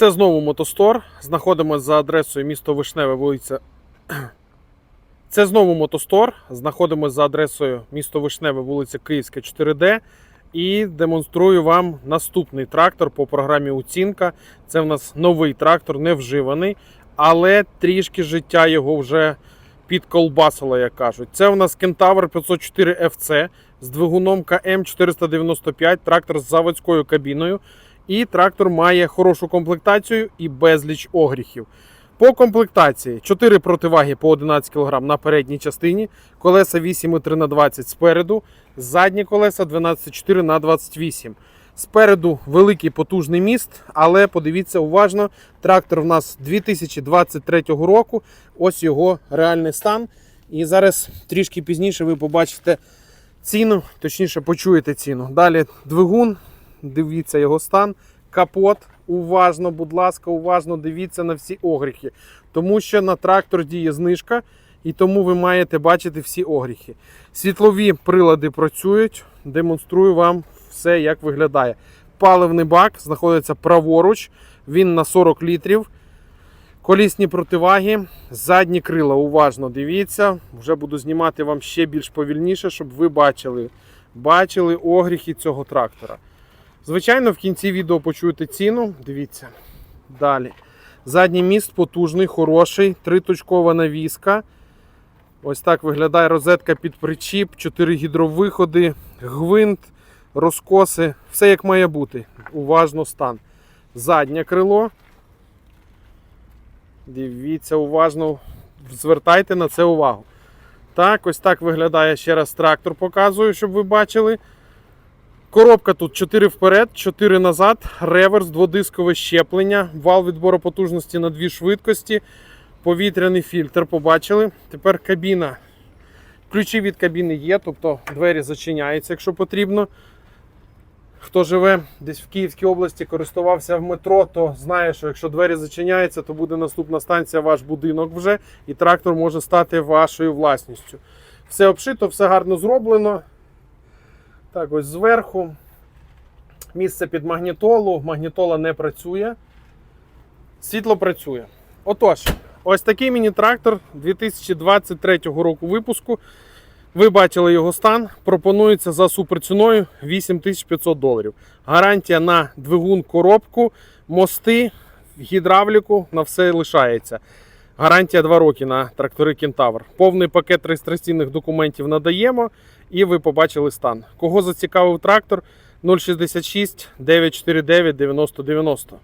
Це знову мотостор. Знаходимося за адресою місто Вишневе, вулиця. Це знову мотостор. Знаходимося за адресою місто Вишневе, вулиця Київська, 4D. І демонструю вам наступний трактор по програмі Оцінка. Це в нас новий трактор, не вживаний, але трішки життя його вже підколбасило, як кажуть. Це у нас Кентавр 504 FC з двигуном КМ 495, трактор з заводською кабіною. І трактор має хорошу комплектацію і безліч огріхів. По комплектації 4 противаги по 11 кг на передній частині, колеса 8,3 на 20 спереду, задні колеса 12,4 на 28. Спереду великий потужний міст, але подивіться уважно, трактор в нас 2023 року. Ось його реальний стан. І зараз трішки пізніше ви побачите ціну, точніше почуєте ціну. Далі двигун, дивіться його стан, капот. Уважно, будь ласка, уважно дивіться на всі огріхи. Тому що на трактор діє знижка, і тому ви маєте бачити всі огріхи. Світлові прилади працюють. Демонструю вам все, як виглядає. Паливний бак знаходиться праворуч, він на 40 літрів. Колісні противаги, задні крила, уважно дивіться. Вже буду знімати вам ще більш повільніше, щоб ви бачили, бачили огріхи цього трактора. Звичайно, в кінці відео почуєте ціну. Дивіться. Далі. Задній міст потужний, хороший, триточкова навіска. Ось так виглядає розетка під причіп, 4 гідровиходи, гвинт, розкоси. Все як має бути. Уважно стан. Заднє крило. Дивіться, уважно, звертайте на це увагу. Так, ось так виглядає ще раз трактор, показую, щоб ви бачили. Коробка тут 4 вперед, 4 назад, реверс, дводискове щеплення, вал відбору потужності на дві швидкості, повітряний фільтр. Побачили. Тепер кабіна. Ключі від кабіни є, тобто двері зачиняються, якщо потрібно. Хто живе десь в Київській області, користувався в метро, то знає, що якщо двері зачиняються, то буде наступна станція ваш будинок вже, і трактор може стати вашою власністю. Все обшито, все гарно зроблено. Так, ось зверху. Місце під магнітолу. Магнітола не працює. Світло працює. Отож, ось такий міні-трактор 2023 року випуску. Ви бачили його стан. Пропонується за суперціною 8500 доларів. Гарантія на двигун, коробку, мости, гідравліку на все лишається. Гарантія 2 роки на трактори Кентавр. Повний пакет реєстраційних документів надаємо і ви побачили стан. Кого зацікавив трактор 066 949 9090.